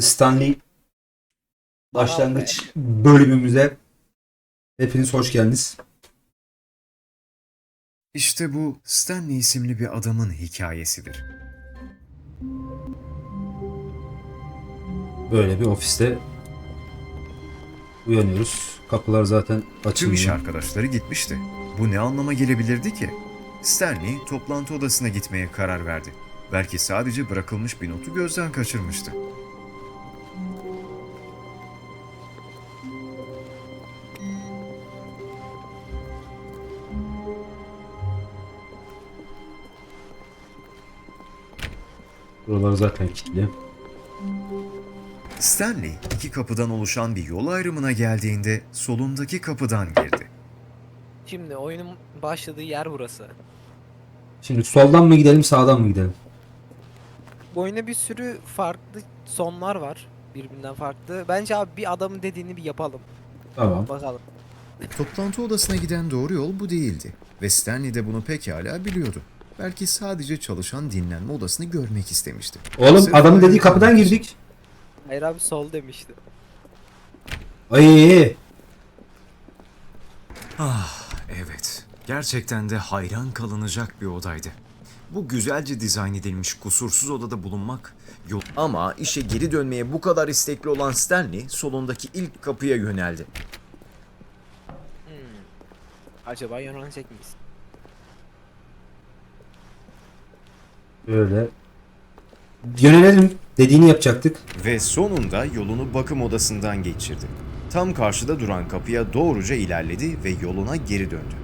Stanley başlangıç bölümümüze hepiniz hoş geldiniz. İşte bu Stanley isimli bir adamın hikayesidir. Böyle bir ofiste uyanıyoruz. Kapılar zaten Tüm iş arkadaşları gitmişti. Bu ne anlama gelebilirdi ki? Stanley toplantı odasına gitmeye karar verdi. Belki sadece bırakılmış bir notu gözden kaçırmıştı. Buralar zaten kilitli. Stanley iki kapıdan oluşan bir yol ayrımına geldiğinde solundaki kapıdan girdi. Şimdi oyunun başladığı yer burası. Şimdi soldan mı gidelim sağdan mı gidelim? Bu oyunda bir sürü farklı sonlar var. Birbirinden farklı. Bence abi bir adamın dediğini bir yapalım. Tamam. Bakalım. Toplantı odasına giden doğru yol bu değildi. Ve Stanley de bunu pekala biliyordu. Belki sadece çalışan dinlenme odasını görmek istemişti. Oğlum Sırf adamın dediği kapıdan girdik. Hayır abi sol demişti. Ay Ah evet. Gerçekten de hayran kalınacak bir odaydı. Bu güzelce dizayn edilmiş kusursuz odada bulunmak yol... Ama işe geri dönmeye bu kadar istekli olan Stanley solundaki ilk kapıya yöneldi. Hmm. Acaba yönelecek miyiz? Böyle. Yönelelim dediğini yapacaktık. Ve sonunda yolunu bakım odasından geçirdi. Tam karşıda duran kapıya doğruca ilerledi ve yoluna geri döndü.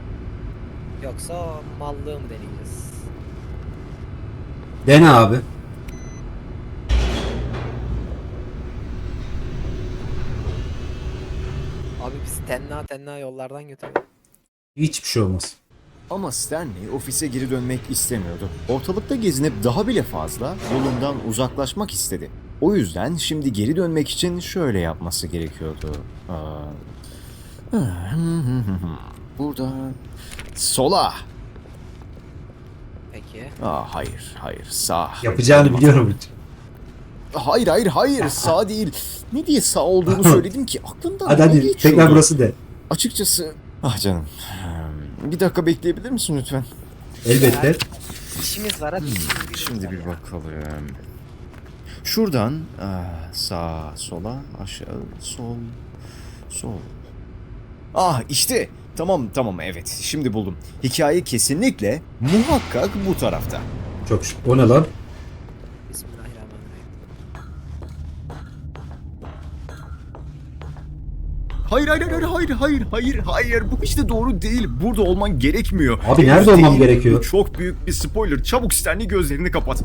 Yoksa mallığım deneyeceğiz. Dene abi. Abi biz tenna tenna yollardan götürdük. Hiçbir şey olmaz. Ama Stanley ofise geri dönmek istemiyordu. Ortalıkta gezinip daha bile fazla yolundan uzaklaşmak istedi. O yüzden şimdi geri dönmek için şöyle yapması gerekiyordu. Aa, Buradan sola. Peki. Aa, hayır, hayır, sağ. Yapacağını biliyorum. Hayır, hayır, hayır, sağ değil. Ne diye sağ olduğunu söyledim ki aklımdan Hadi ne hadi geçiyordu? tekrar burası de. Açıkçası... Ah canım. Bir dakika bekleyebilir misin lütfen? Elbette. İşimiz var hadi. gücümüz Şimdi bir bakalım. Şuradan ah, sağa, sola, aşağı, sol, sol. Ah işte. Tamam tamam evet şimdi buldum. Hikaye kesinlikle muhakkak bu tarafta. Çok şükür. O ne lan? Bismillahirrahmanirrahim. Hayır hayır hayır hayır hayır hayır hayır bu işte doğru değil. Burada olman gerekmiyor. Abi nerede olmam değil. gerekiyor? Bu çok büyük bir spoiler. Çabuk Stanley gözlerini kapat.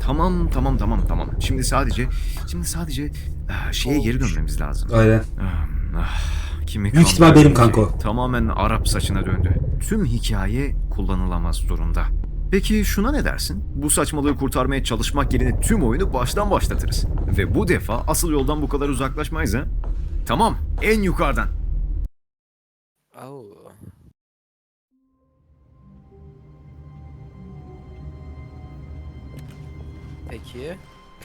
Tamam tamam tamam tamam. Şimdi sadece şimdi sadece ah, şeye geri dönmemiz lazım. Aynen. Ah, ah, kimi Büyük ihtimal benim kanko. Tamamen Arap saçına döndü. Tüm hikaye kullanılamaz durumda. Peki şuna ne dersin? Bu saçmalığı kurtarmaya çalışmak yerine tüm oyunu baştan başlatırız. Ve bu defa asıl yoldan bu kadar uzaklaşmayız ha? Tamam, en yukarıdan. Oo. Peki.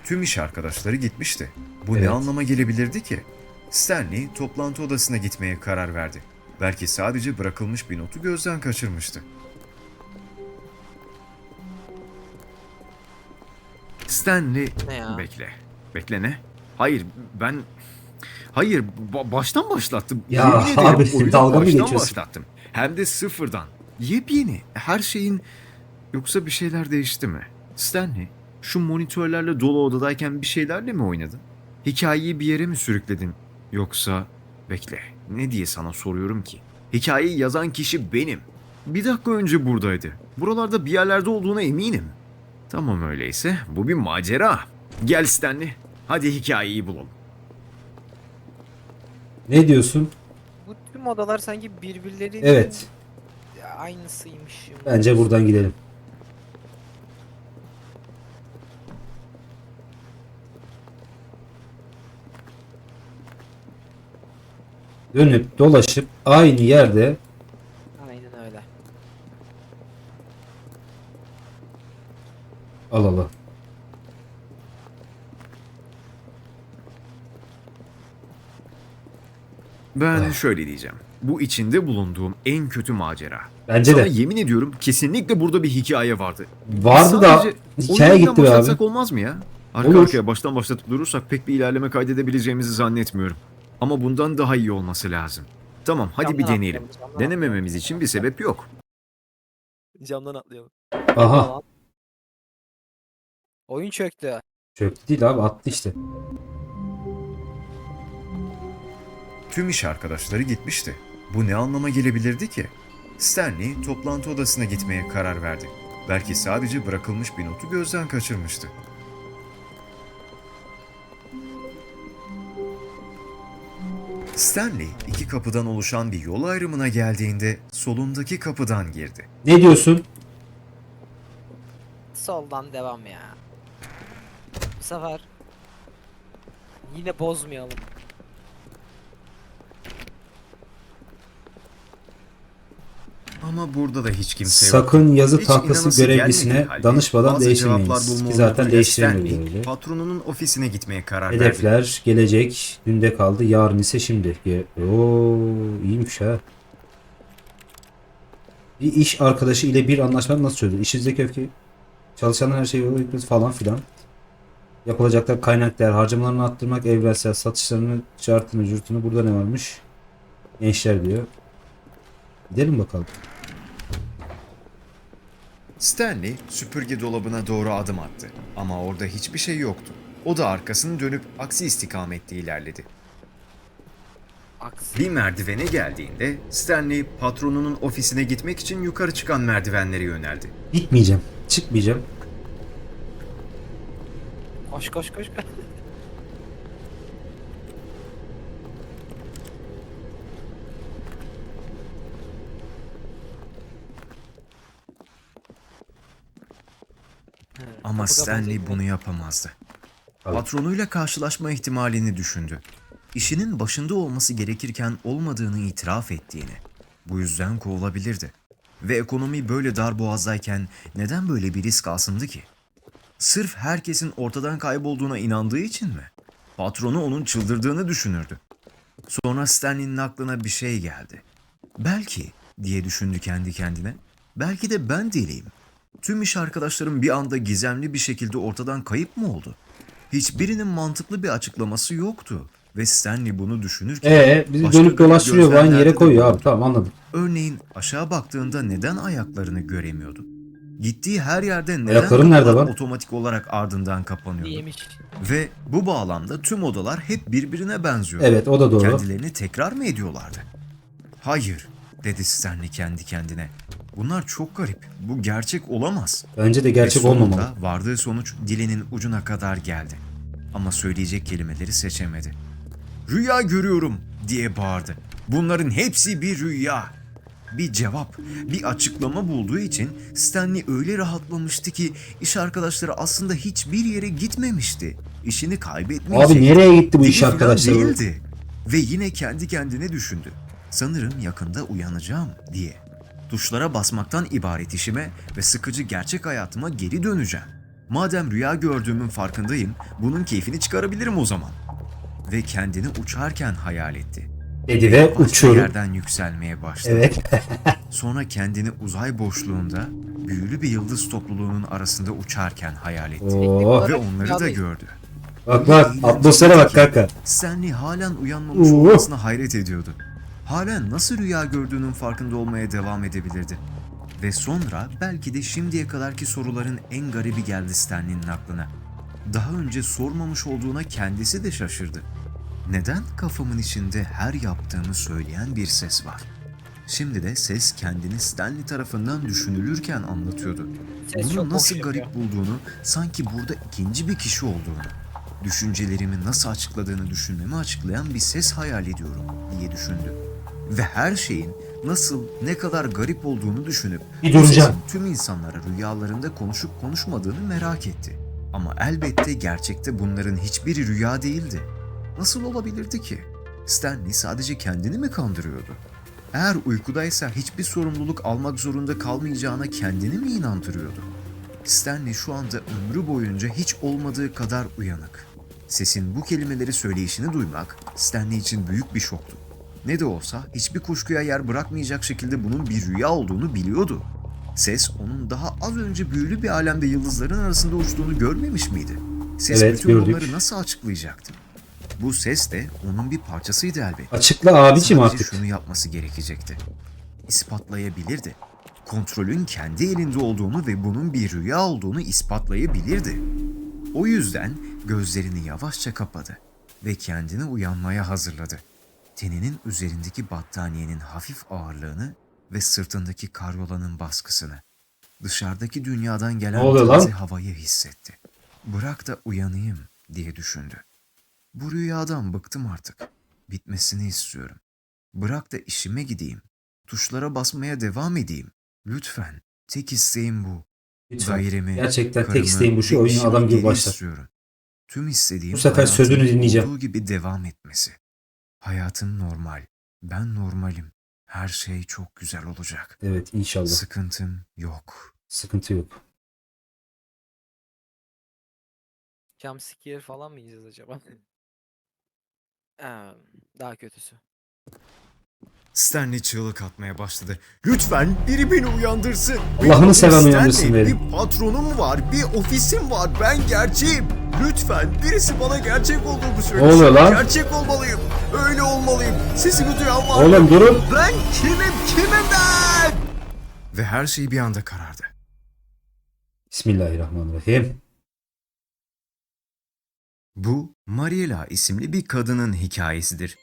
Tüm iş arkadaşları gitmişti. Bu Evet. ne anlama gelebilirdi ki? Stanley toplantı odasına gitmeye karar verdi. Belki sadece bırakılmış bir notu gözden kaçırmıştı. Stanley Ne ya? Bekle. Bekle ne? Hayır, ben... Hayır, ba- baştan başlattım. Ya Yemin ederim abi, oyunu dalga mı baştan geçiyorsun? başlattım. Hem de sıfırdan. Yepyeni. Her şeyin... Yoksa bir şeyler değişti mi? Stanley, şu monitörlerle dolu odadayken bir şeylerle mi oynadın? Hikayeyi bir yere mi sürükledin? Yoksa... Bekle, ne diye sana soruyorum ki? Hikayeyi yazan kişi benim. Bir dakika önce buradaydı. Buralarda bir yerlerde olduğuna eminim. Tamam öyleyse, bu bir macera. Gel Stanley, hadi hikayeyi bulalım. Ne diyorsun? Bu tüm odalar sanki birbirlerinin Evet. aynısıymış. Bence buradan gidelim. Dönüp dolaşıp aynı yerde Aynen öyle. al al al. Ben Ah. şöyle diyeceğim. Bu içinde bulunduğum en kötü macera. Bence Sana de. yemin ediyorum kesinlikle burada bir hikaye vardı. Vardı da Sadece hikaye gitti be abi. başlatsak olmaz mı ya? Arka Olur. arkaya baştan başlatıp durursak pek bir ilerleme kaydedebileceğimizi zannetmiyorum. Ama bundan daha iyi olması lazım. Tamam hadi bir Camdan deneyelim. atlayalım, camdan Denemememiz için bir sebep yok. atlayalım. Camdan atlayalım. Aha. Oyun çöktü. Çöktü değil abi attı işte. Tüm iş arkadaşları gitmişti. Bu ne anlama gelebilirdi ki? Stanley toplantı odasına gitmeye karar verdi. Belki sadece bırakılmış bir notu gözden kaçırmıştı. Stanley iki kapıdan oluşan bir yol ayrımına geldiğinde solundaki kapıdan girdi. Ne diyorsun? Soldan devam ya. Bu sefer yine bozmayalım. Ama burada da hiç kimse yok. Sakın yazı Hiç tahtası görevlisine halde danışmadan bulma Ki zaten değiştiremiyoruz. Patronunun ofisine gitmeye karar verdi. Hedefler gelecek. Dünde kaldı. Yarın ise şimdi. Oo iyiymiş ha. Bir iş arkadaşı ile bir anlaşma nasıl çözülür? İşinizdeki öfke çalışanlar her şeyi gitmesi falan filan. Yapılacaklar kaynak değer harcamalarını arttırmak evrensel satışlarını çartını cürtünü burada ne varmış? Gençler diyor. Gidelim bakalım. Stanley süpürge dolabına doğru adım attı ama orada hiçbir şey yoktu. O da arkasını dönüp aksi istikamette ilerledi. Aksi. Bir merdivene geldiğinde Stanley patronunun ofisine gitmek için yukarı çıkan merdivenlere yöneldi. Gitmeyeceğim. Çıkmayacağım. Koş koş koş. Ama Stanley bunu yapamazdı. Patronuyla karşılaşma ihtimalini düşündü. İşinin başında olması gerekirken olmadığını itiraf ettiğini. Bu yüzden kovulabilirdi. Ve ekonomi böyle dar boğazdayken neden böyle bir risk alsındı ki? Sırf herkesin ortadan kaybolduğuna inandığı için mi? Patronu onun çıldırdığını düşünürdü. Sonra Stanley'nin aklına bir şey geldi. Belki diye düşündü kendi kendine. Belki de ben deliyim. Tüm iş arkadaşlarım bir anda gizemli bir şekilde ortadan kayıp mı oldu? Hiçbirinin mantıklı bir açıklaması yoktu. Ve Stanley bunu düşünürken... Ee bizi dönüp dolaştırıyor. Aynı yere koyuyor abi. Tamam anladım. Örneğin aşağı baktığında neden ayaklarını göremiyordu? Gittiği her yerde neden nerede lan? otomatik olarak ardından kapanıyordu? Yemiş. Ve bu bağlamda tüm odalar hep birbirine benziyordu. Evet o da doğru. Kendilerini tekrar mı ediyorlardı? Hayır, dedi Stanley kendi kendine. Bunlar çok garip. Bu gerçek olamaz. Bence de gerçek Ve olmamalı. vardığı sonuç dilinin ucuna kadar geldi. Ama söyleyecek kelimeleri seçemedi. Rüya görüyorum diye bağırdı. Bunların hepsi bir rüya. Bir cevap, bir açıklama bulduğu için Stanley öyle rahatlamıştı ki iş arkadaşları aslında hiçbir yere gitmemişti. İşini kaybetmeyecekti. Abi nereye gitti bu iş falan arkadaşları? değildi. Ve yine kendi kendine düşündü. Sanırım yakında uyanacağım diye. Tuşlara basmaktan ibaret işime ve sıkıcı gerçek hayatıma geri döneceğim. Madem rüya gördüğümün farkındayım, bunun keyfini çıkarabilirim o zaman. Ve kendini uçarken hayal etti. Dedi ve uçuyorum. yerden yükselmeye başladı. Evet. Sonra kendini uzay boşluğunda büyülü bir yıldız topluluğunun arasında uçarken hayal etti. Oo. Ve onları da gördü. Bak bak atmosfere bak kanka. Stanley halen uyanmamış Oo. olmasına hayret ediyordu. Halen nasıl rüya gördüğünün farkında olmaya devam edebilirdi. Ve sonra belki de şimdiye kadarki soruların en garibi geldi Stanley'nin aklına. Daha önce sormamış olduğuna kendisi de şaşırdı. Neden kafamın içinde her yaptığımı söyleyen bir ses var? Şimdi de ses kendini Stanley tarafından düşünülürken anlatıyordu. Ses Bunu nasıl garip bulduğunu, sanki burada ikinci bir kişi olduğunu, düşüncelerimi nasıl açıkladığını düşünmemi açıklayan bir ses hayal ediyorum diye düşündü. Ve her şeyin nasıl, ne kadar garip olduğunu düşünüp Bir duracağım. tüm insanlara rüyalarında konuşup konuşmadığını merak etti. Ama elbette gerçekte bunların hiçbiri rüya değildi. Nasıl olabilirdi ki? Stanley sadece kendini mi kandırıyordu? Eğer uykudaysa hiçbir sorumluluk almak zorunda kalmayacağına kendini mi inandırıyordu? Stanley şu anda ömrü boyunca hiç olmadığı kadar uyanık. Sesin bu kelimeleri söyleyişini duymak Stanley için büyük bir şoktu. Ne de olsa hiçbir kuşkuya yer bırakmayacak şekilde bunun bir rüya olduğunu biliyordu. Ses onun daha az önce büyülü bir alemde yıldızların arasında uçtuğunu görmemiş miydi? Ses Evet, bütün gördük. bunları nasıl açıklayacaktı? Bu ses de onun bir parçasıydı elbette. Açıkla abicim Sadece artık. şunu yapması gerekecekti. İspatlayabilirdi. Kontrolün kendi elinde olduğunu ve bunun bir rüya olduğunu ispatlayabilirdi. O yüzden gözlerini yavaşça kapadı ve kendini uyanmaya hazırladı. Teninin üzerindeki battaniyenin hafif ağırlığını ve sırtındaki karyolanın baskısını. Dışarıdaki dünyadan gelen taze havayı hissetti. Bırak da uyanayım diye düşündü. Bu rüyadan bıktım artık. Bitmesini istiyorum. Bırak da işime gideyim. Tuşlara basmaya devam edeyim. Lütfen. Tek isteğim bu. Lütfen. Dairemi, Gerçekten tek karımı isteğim bu şu oyunu adam gibi geri başlat. istiyorum. Tüm istediğim Bu sefer sözünü dinleyeceğim. olduğu gibi devam etmesi. Hayatın normal. Ben normalim. Her şey çok güzel olacak. Evet inşallah. Sıkıntım yok. Sıkıntı yok. Jump scare falan mı yiyeceğiz acaba? Eee, daha kötüsü. Stanley çığlık atmaya başladı. Lütfen biri beni uyandırsın. Allah'ını seven uyandırsın beni. Bir patronum var, bir ofisim var. Ben gerçeğim. Lütfen birisi bana gerçek olduğumu söylesin. oluyor lan? Gerçek olmalıyım. Öyle olmalıyım. Sesimi duyan var? Oğlum durun. Ben kimim, kimim ben? Ve her şey bir anda karardı. Bismillahirrahmanirrahim. Bu Mariela isimli bir kadının hikayesidir.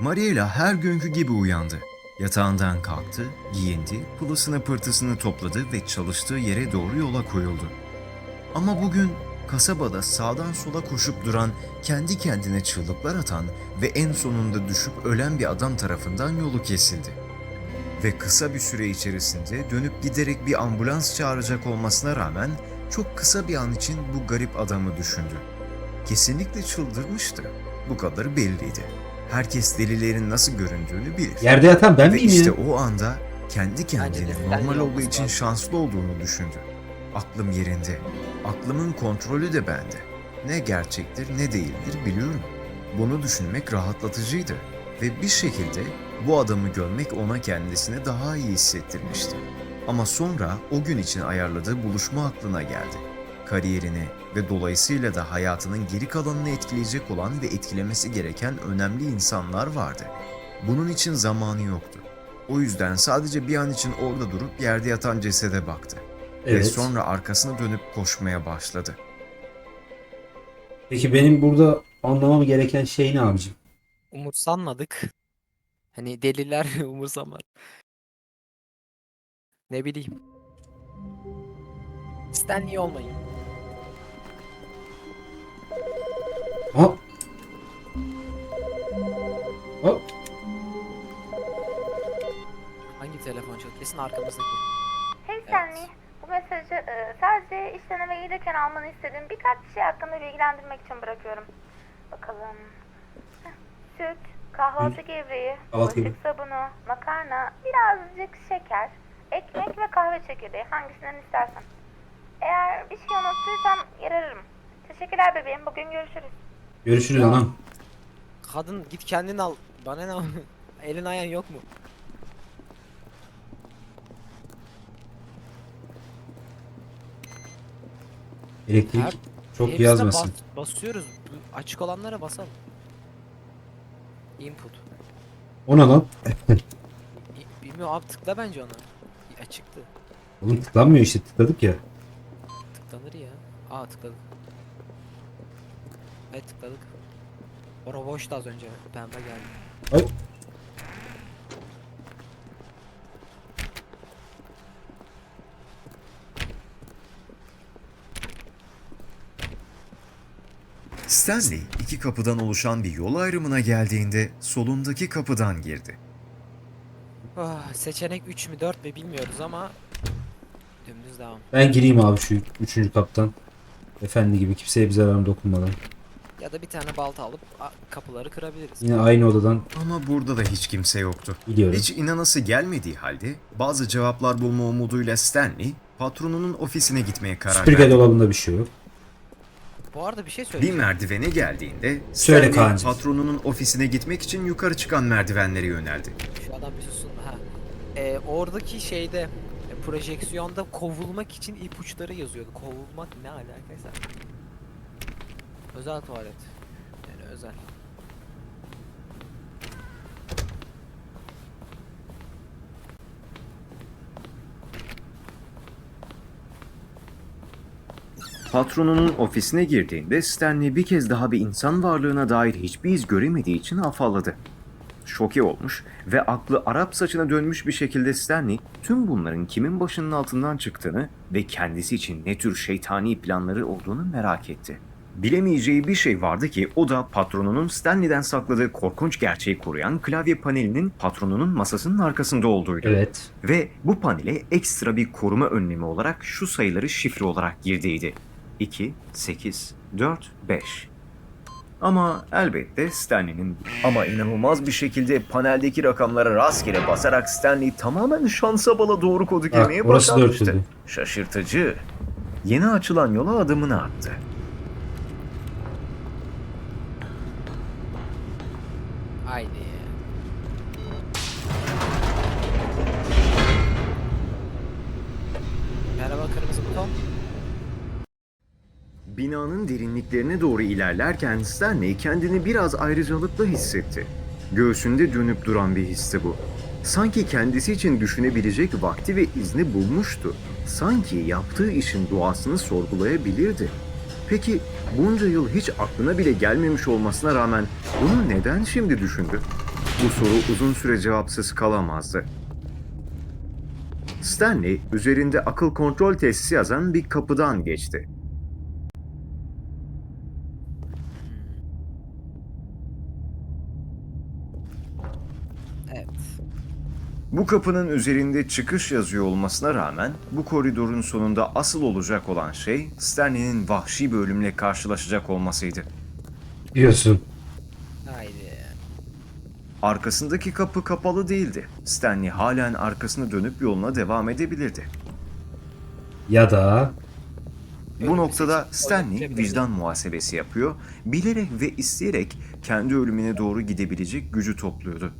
Mariela her günkü gibi uyandı. Yatağından kalktı, giyindi, pılısını pırtısını topladı ve çalıştığı yere doğru yola koyuldu. Ama bugün kasabada sağdan sola koşup duran, kendi kendine çığlıklar atan ve en sonunda düşüp ölen bir adam tarafından yolu kesildi. Ve kısa bir süre içerisinde dönüp giderek bir ambulans çağıracak olmasına rağmen çok kısa bir an için bu garip adamı düşündü. Kesinlikle çıldırmıştı. Bu kadar belliydi. Herkes delilerin nasıl göründüğünü bilir. Yerde yatan ben Ve miyim işte ya? o anda kendi de kendine normal olduğu için lazım. şanslı olduğunu düşündü. Aklım yerinde. Aklımın kontrolü de bende. Ne gerçektir ne değildir biliyorum. Bunu düşünmek rahatlatıcıydı. Ve bir şekilde bu adamı görmek ona kendisini daha iyi hissettirmişti. Ama sonra o gün için ayarladığı buluşma aklına geldi. Kariyerini ve dolayısıyla da hayatının geri kalanını etkileyecek olan ve etkilemesi gereken önemli insanlar vardı. Bunun için zamanı yoktu. O yüzden sadece bir an için orada durup yerde yatan cesede baktı. Ve Evet. sonra arkasına dönüp koşmaya başladı. Peki benim burada anlamam gereken şey ne abicim? Umursanmadık. Hani deliler umursamaz. Ne bileyim. Stanley olmayın. Hop. Hop. Hangi telefon çalıyor? Kesin arkamızdaki. Hey Stanley, bu mesajı e, sadece işten eve gelirken almanı istediğim birkaç şey hakkında bilgilendirmek için bırakıyorum. Bakalım. Heh, Süt, kahvaltı gevreği, bulaşık sabunu, makarna, birazcık şeker, ekmek ve kahve çekirdeği hangisinden istersen. Eğer bir şey unuttuysam yer ararım. Teşekkürler bebeğim, bugün görüşürüz. Görüşürüz Ya. anam. Kadın git kendin al. Bana ne? Elin ayağın yok mu? Elektrik Her- çok Hepsine yazmasın. bas- basıyoruz. Bu Açık olanlara basalım. Input. O ne lan? İ- Bilmiyorum abi tıkla bence ona. İ- Açıktı. Oğlum tıklanmıyor işte tıkladık ya. Tıklanır ya. Aa tıkladık. Evet tıkladık. Ora boştu az önce. Pembe geldi. Ay. Stanley iki kapıdan oluşan bir yol ayrımına geldiğinde solundaki kapıdan girdi. Ah, seçenek 3 mü 4 mü bilmiyoruz ama dümdüz devam. Ben gireyim abi şu üçüncü kaptan. Efendi gibi kimseye bir zararım dokunmadan. Ya da bir tane balta alıp kapıları kırabiliriz. Yine aynı odadan Ama burada da hiç kimse yoktu. biliyorum. Hiç inanası gelmediği halde bazı cevaplar bulma umuduyla Stanley patronunun ofisine gitmeye karar Süpürge verdi. dolabında bir şey yok. Bu arada bir şey Bir söyleyeceğim. merdivene geldiğinde Söyle Stanley Kaan'cığım. patronunun ofisine gitmek için yukarı çıkan merdivenlere yöneldi. Şu adam bir sussun. Ha. Ee, oradaki şeyde e, projeksiyonda kovulmak için ipuçları yazıyordu. Kovulmak ne alakaysa. Özel tuvalet. Yani özel. Patronunun ofisine girdiğinde Stanley bir kez daha bir insan varlığına dair hiçbir iz göremediği için afalladı. Şoke olmuş ve aklı Arap saçına dönmüş bir şekilde Stanley tüm bunların kimin başının altından çıktığını ve kendisi için ne tür şeytani planları olduğunu merak etti. Bilemeyeceği bir şey vardı ki o da patronunun Stanley'den sakladığı korkunç gerçeği koruyan klavye panelinin patronunun masasının arkasında olduğuydu. Evet. Ve bu panele ekstra bir koruma önlemi olarak şu sayıları şifre olarak girdiydi. 2, 8, 4, 5. Ama elbette Stanley'nin ama inanılmaz bir şekilde paneldeki rakamlara rastgele basarak Stanley tamamen şansa bala doğru kodu girmeye başlamıştı. Şaşırtıcı. Yeni açılan yola adımını attı. Binanın derinliklerine doğru ilerlerken Stanley kendini biraz ayrıcalıklı hissetti. Göğsünde dönüp duran bir histi bu. Sanki kendisi için düşünebilecek vakti ve izni bulmuştu. Sanki yaptığı işin doğasını sorgulayabilirdi. Peki bunca yıl hiç aklına bile gelmemiş olmasına rağmen bunu neden şimdi düşündü? Bu soru uzun süre cevapsız kalamazdı. Stanley üzerinde akıl kontrol tesisi yazan bir kapıdan geçti. Evet. Bu kapının üzerinde çıkış yazıyor olmasına rağmen bu koridorun sonunda asıl olacak olan şey Stanley'nin vahşi bir ölümle karşılaşacak olmasıydı. Diyorsun. Haydi. Arkasındaki kapı kapalı değildi. Stanley halen arkasını dönüp yoluna devam edebilirdi. Ya da Bu noktada Stanley vicdan muhasebesi yapıyor, bilerek ve isteyerek kendi ölümüne doğru gidebilecek gücü topluyordu.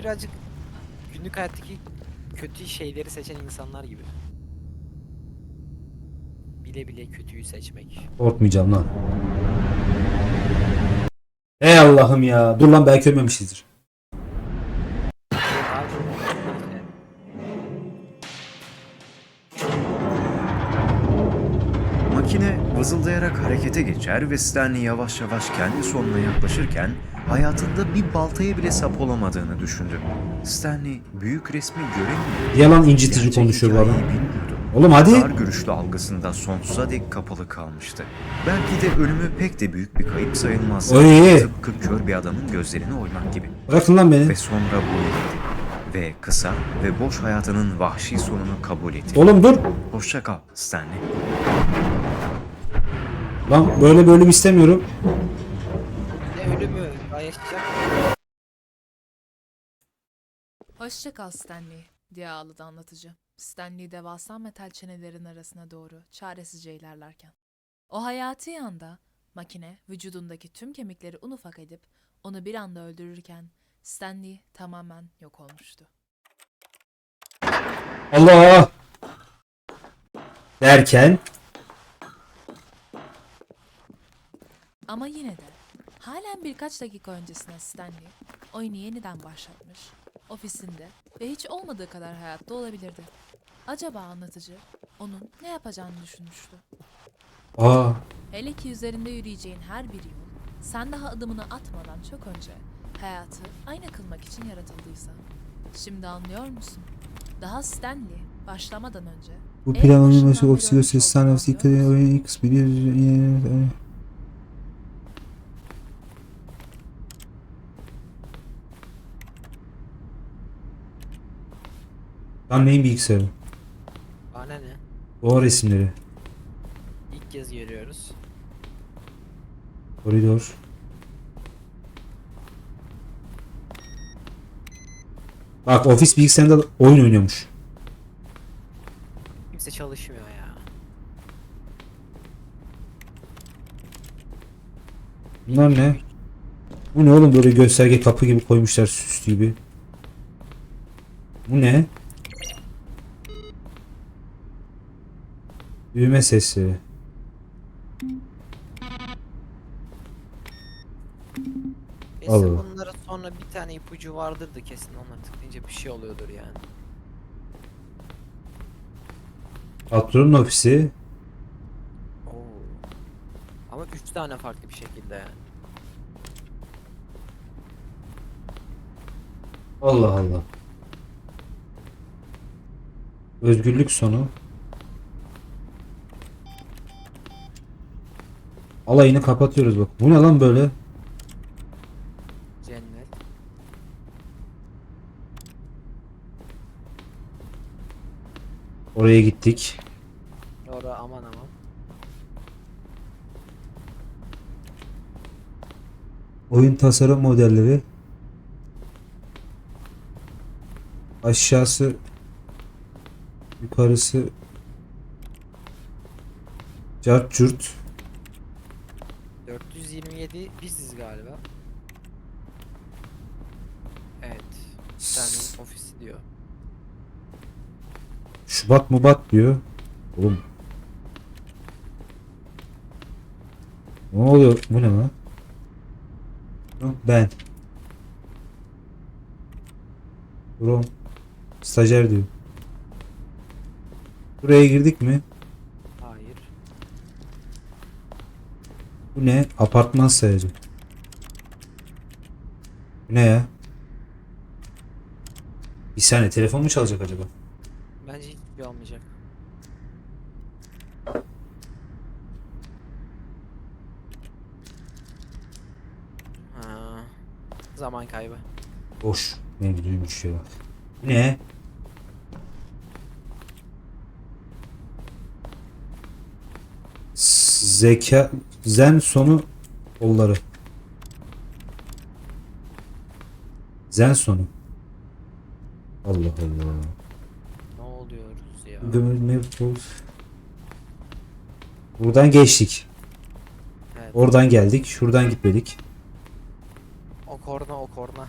Birazcık günlük hayattaki kötü şeyleri seçen insanlar gibi. Bile bile kötüyü seçmek. korkmayacağım lan. Ey Allah'ım ya. Dur lan belki ölmemişizdir. Makine vızıldayarak harekete geçer ve Stanley yavaş yavaş kendi sonuna yaklaşırken hayatında bir baltaya bile sap olamadığını düşündü. Stanley büyük resmi göremiyor. Yalan incitici Gerçek konuşuyor bu adam. bilmiyordu. Oğlum hadi. Dar görüşlü algısında sonsuza dek kapalı kalmıştı. Belki de ölümü pek de büyük bir kayıp sayılmazdı. Oy. Tıpkı kör bir adamın gözlerini oymak gibi. Bırakın lan beni. Ve sonra boyun eğdi. Ve kısa ve boş hayatının vahşi sonunu kabul etti. Oğlum dur. Hoşça kal Stanley. Lan böyle bir ölüm istemiyorum. Ne ölümü daha yaşayacak. Hoşça kal Stanley, diye ağladı anlatıcı. Stanley devasa metal çenelerin arasına doğru çaresizce ilerlerken. O hayati anda makine vücudundaki tüm kemikleri un ufak edip onu bir anda öldürürken Stanley tamamen yok olmuştu. Allah. Derken Ama yine de halen birkaç dakika öncesine Stanley oyunu yeniden başlatmış, ofisinde ve hiç olmadığı kadar hayatta olabilirdi. Acaba anlatıcı onun ne yapacağını düşünmüştü. Aa, Hele ki üzerinde yürüyeceğin her bir yol, sen daha adımını atmadan çok önce hayatı aynı kılmak için yaratıldıysa. Şimdi anlıyor musun? Daha Stanley başlamadan önce bu en planın başından başı beri ofisi ölmüş Lan neyin bilgisayarı? Bana ne? Doğa resimleri. İlk kez görüyoruz. Koridor. Bak ofis bilgisayarında oyun oynuyormuş. Kimse çalışmıyor ya. Bunlar ne? Bu ne oğlum böyle gösterge kapı gibi koymuşlar süs gibi. Bu ne? Düğme sesleri. Kesin Allah. bunlara sonra bir tane ipucu vardır da kesin onlar tıklayınca bir şey oluyordur yani. Patronun ofisi. Oo. Ama üç tane farklı bir şekilde yani. Allah Allah. Özgürlük sonu. Alayını kapatıyoruz bak. Bu ne lan böyle? Cennet. Oraya gittik. Ora aman aman. Oyun tasarım modelleri. Aşağısı yukarısı cart curt 427 biziz galiba. Evet. Stanley'in ofisi diyor. Şubat mubat diyor. Oğlum. Ne oluyor? Bu ne lan? Ben. Brom. Stajyer diyor. Buraya girdik mi? Hayır. Bu ne? Apartman sayacı. Bu ne ya? Bir saniye telefon mu çalacak acaba? Hiçbir şey olmayacak. Ha. Zaman kaybı. Boş. Ne duymuş ya. Bu ne? Zeka zen sonu kolları. Zen sonu. Allah Allah. Ne oluyoruz ya? Gömül mevzu. Buradan geçtik. Evet. Oradan geldik. Şuradan gitmedik. O korna o korna.